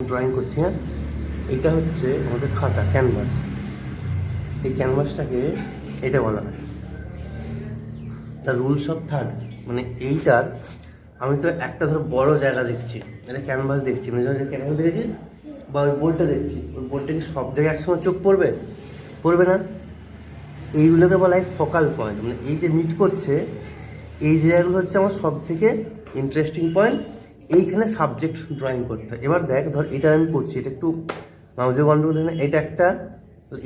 Drawing করছি হ্যাঁ? এটা হচ্ছে আমাদের খাতা ক্যানভাস এই ক্যানভাসটাকে এটা বলা হয়। দ্য রুলস অফ থার্ড মানে এইটার আমি তো একটা ধরো বড় জায়গা দেখছি এটা ক্যানভাস দেখছি মানে যখন ক্যানভাস দেখেছিস? বা ওই বোর্ডটা দেখছি, ওই বোর্ডটা কি সব জায়গায় একসঙ্গে চোখ পড়বে? পড়বে না? এইগুলোকে বলা হয় ফোকাল পয়েন্ট মানে এই যে মিট করছে, এই জায়গাগুলো হচ্ছে আমার সব থেকে ইন্টারেস্টিং পয়েন্ট এইখানে সাবজেক্ট ড্রয়িং করতে হয়। এবার দেখ, ধর এটা আমি করছি, এটা একটু মাউজে গন্ডগোল এটা একটা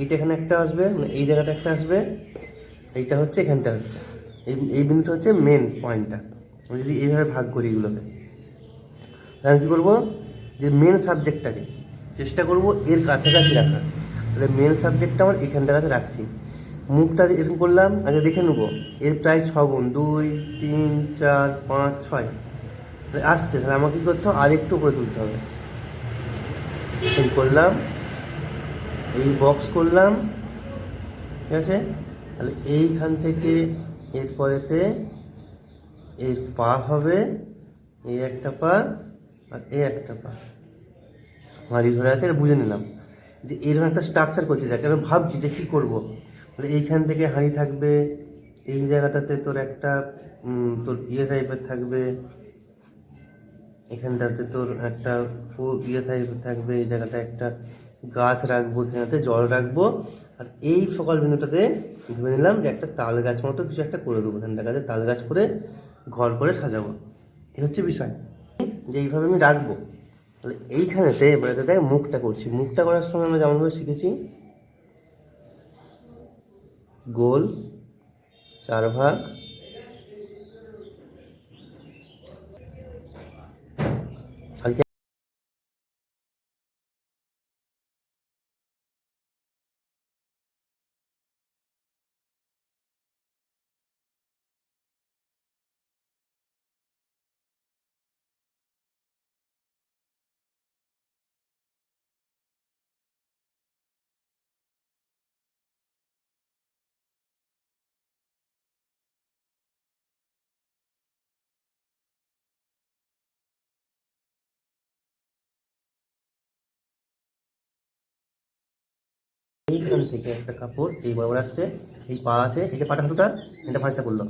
এটা এখানে একটা আসবে মানে এই জায়গাটা একটা আসবে, এইটা হচ্ছে, এখানটা হচ্ছে। এই এই বিন্দুটা হচ্ছে মেন পয়েন্টটা আমি যদি এইভাবে ভাগ করি এগুলোকে আমি কী করব? যে মেন সাবজেক্টটাকে চেষ্টা করব এর কাছাকাছি রাখার। তাহলে মেন সাবজেক্টটা আমার এখানটার কাছে রাখছি। মুখটা এরকম করলাম, আগে দেখে নেব। এর প্রায় ছ গুণ, দুই, তিন, চার, পাঁচ, ছয়। আসছে, তাহলে আমাকে কী করতে হবে? আরেকটু করে তুলতে হবে। এই করলাম, এই বক্স করলাম, ঠিক আছে? তাহলে এইখান থেকে এরপরেতে এর পা হবে, এই একটা পা আর এই একটা পা। হাঁড়ি ধরে আছে, এটা বুঝে নিলাম। যে এরকম একটা স্ট্রাকচার করছি দেখ এবার ভাবছি যে কী করব? তাহলে এইখান থেকে হাঁড়ি থাকবে, এই জায়গাটাতে তোর একটা তোর ইয়ে টাইপের থাকবে এখানটাতে তোর একটা ইয়ে থাকবে, এই জায়গাটা একটা গাছ রাখব, এখানেতে জল রাখব। আর এই সকাল বিন্দুটাতে ভেবে নিলাম যে একটা তাল গাছ মতো কিছু একটা করে দেবো, এখানটা গাছে তাল গাছ করে ঘর করে সাজাবো। এই হচ্ছে বিষয়। যে এইভাবে আমি রাখব। তাহলে এইখানেতে এবারে দেখ মুখটা করছি। মুখটা করার সময় আমরা যেমনভাবে শিখেছি, গোল চার ভাগ এইখান থেকে একটা কাপড়, এই বরাবর আসছে, এই পা আছে, এই যে পাটা হাঁটুটা এটা ভাঁজটা করল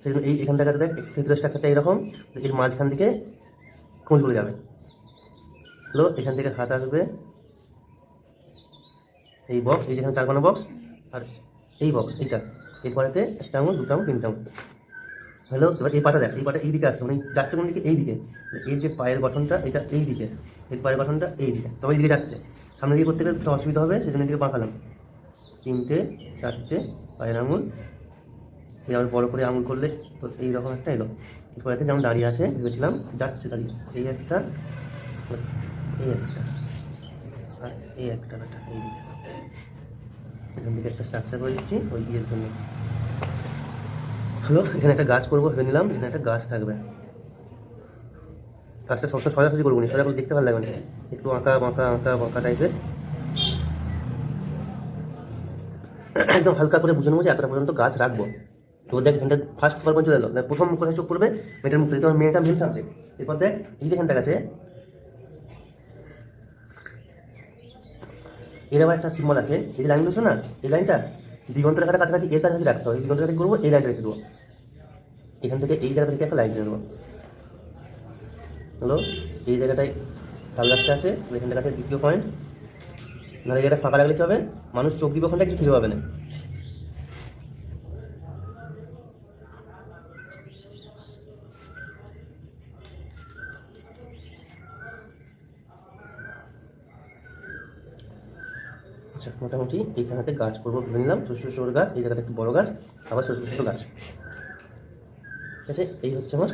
সেই জন্য এই এখানটা কাছে দেখ স্থিতির স্ট্রাকচারটা এরকম এর মাঝখান থেকে খোঁজ করে যাবে। হলো, এখান থেকে হাত আসবে, এই বক্স এই যেখানে চারকোনা বক্স আর এই বক্স এইটা। এরপরেতে একটা আঙুল, দুটো আঙুল, তিনটা আঙুল। হ্যালো এবার এই পাটা দেখ, এই পাটা এই দিকে আসছে মানে যাচ্ছে কোন দিকে? এই দিকে এর যে পায়ের গঠনটা, এটা এই দিকে এর পায়ের গঠনটা এই দিকে তবে এই দিকে যাচ্ছে। সামনে দিকে করতে গেলে অসুবিধা হবে, সেজন্য এদিকে বাঁকালাম তিনটে, চারটে, পায়ের আঙুল। এই আবার বড় করে আঙুল করলে তো এইরকম একটা এলো। এরপরেতে যেমন দাঁড়িয়ে আছে, ভেবেছিলাম যাচ্ছে দাঁড়িয়ে। এই একটা এই একটা, আর এই একটা ব্যাটা এই দিকে। এখান থেকে একটা স্ট্রাকচার করে দিচ্ছি, ওই ইয়ের জন্য। হ্যালো এখানে একটা গাছ করব, ভেবে নিলাম, এখানে একটা গাছ থাকবে। গাছটা সবসময় সোজাসুজি করব না সোজা করে দেখতে ভালো লাগবে না। একটু আঁকা, বাঁকা আঁকা, বাঁকা টাইপের একদম হালকা করে বুঝে নেব যে এতটা পর্যন্ত গাছ রাখব। তো দেখ, এখানটা ফার্স্ট ফল চলে এলো। প্রথম কোথায় চোখ পড়বে, মেয়েটার মুখ তোমার মেয়েটা মেন সাবজেক্ট এরপর দেখ, এই যেখানটা গেছে, এর আবার একটা সিম্বল আছে। এই যে লাইনগুলো ছিল না, এই লাইনটা দিগন্ত রেখাটা কাছাকাছি, এর কাছাকাছি রাখতে হবে। দিগন্ত রেখা করব এই লাইনটা রেখে দেবো এখান থেকে এই জায়গা থেকে একটা লাইন টেনে হলো এই জায়গাটায় তাল গাছটা আছে, এখানটা কাছে দ্বিতীয় পয়েন্ট না জায়গাটা ফাঁকা রাখলে কি হবে? মানুষ চোখ দিব ওখানটা কিছু খুঁজে পাবে না। আচ্ছা মোটামুটি এইখানেতে গাছ করব, ভেবে নিলাম। ছোটো ছোটো গাছ, এই জায়গাটা একটু বড়ো গাছ, আবার ছোটো ছোটো গাছ। ঠিক আছে, এই হচ্ছে আমার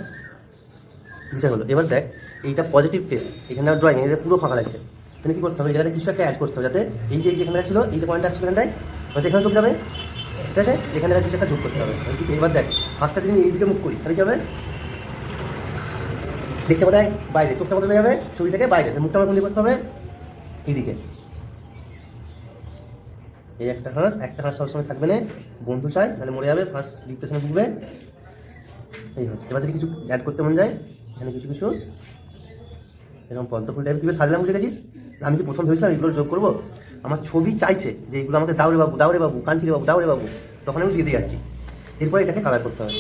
বিষয় হলো এবার দেখ, এইটা পজিটিভ ফেস এখানে ড্রয়িং এটা পুরো ফাঁকা লাগছে। এখানে কী করতে হবে? এখানে কিছু একটা অ্যাড করতে হবে যাতে এই যে যেখানে ছিল, এই যে পয়েন্ট আসছিল এখানটায় হয়তো এখানে চোখ যাবে। ঠিক আছে? এখানে কিছু একটা যোগ করতে হবে। এবার দেখ ফার্স্টটা যদি এইদিকে মুখ করি, তাহলে কী হবে? দেখতে কোথায় বাইরে, চোখটা কোথায় যাবে, ছবি থেকে বাইরে। মুখটা আমার করতে হবে? এইদিকে। এই একটা হাঁস একটা হাঁস সবসময় থাকবে না। বন্ধু চাই, তাহলে মরে যাবে ফার্স্ট ডিপ্রেশনে ভুগবে। এই হচ্ছে। এবার যদি কিছু অ্যাড করতে মন যায় এখানে কিছু কিছু। এরকম পদ্ম ফুল টাইপের কীভাবে সাজলাম বুঝে গেছিস আমি কি প্রথম ভেবেছিলাম এগুলো যোগ করব? আমার ছবি চাইছে যে এগুলো আমাকে দাউরে বাবু দাউরে বাবু কাঞ্চিরে বাবু দাউরে বাবু। তখন আমি দিয়ে দিয়ে যাচ্ছি। এরপরে এটাকে কালার করতে হবে।